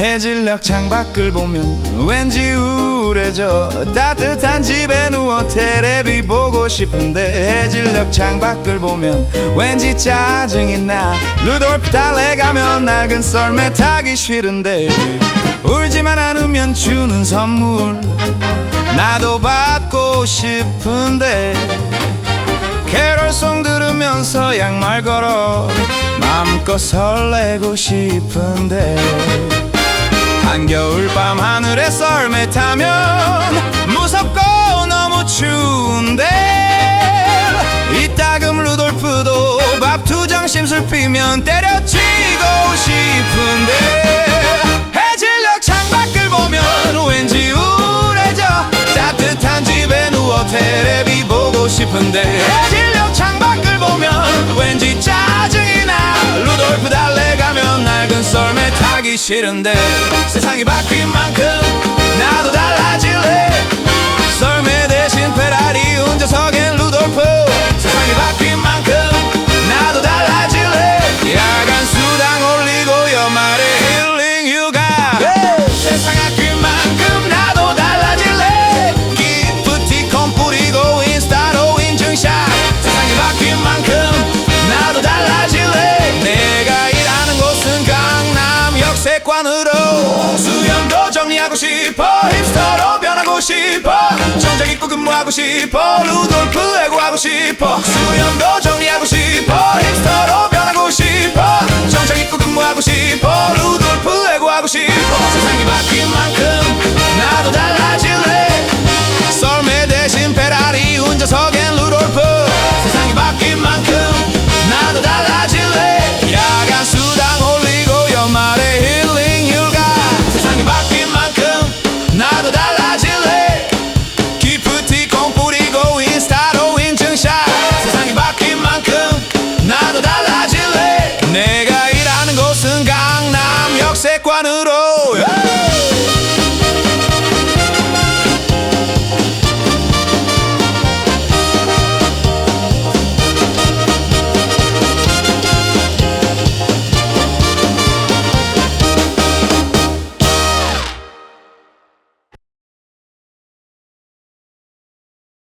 해질녘 창밖을 보면 왠지 우울해져. 따뜻한 집에 누워 테레비 보고 싶은데 해질녘 창밖을 보면 왠지 짜증이 나. 루돌프 달래가면 낡은 썰매 타기 싫은데 울지만 않으면 주는 선물. 나도 받고 싶은데 캐롤송 들으면서 양말 걸어 마음껏 설레고 싶은데 한겨울 밤 하늘에 썰매 타면 무섭고 너무 추운데 이따금 루돌프도 밥 두장 심술 피면 때려치고 싶은데 해질녘 창밖을 보면 왠지 우울해져 따뜻한 집에 누워 테레비 보고 싶은데 싫은데 세상이 바뀐 만큼 역세권으로 수염도 정리하고 싶어 힙스터로 변하고 싶어 정장 입고 근무하고 싶어 루돌프 애고하고 싶어 수염도 정리 make.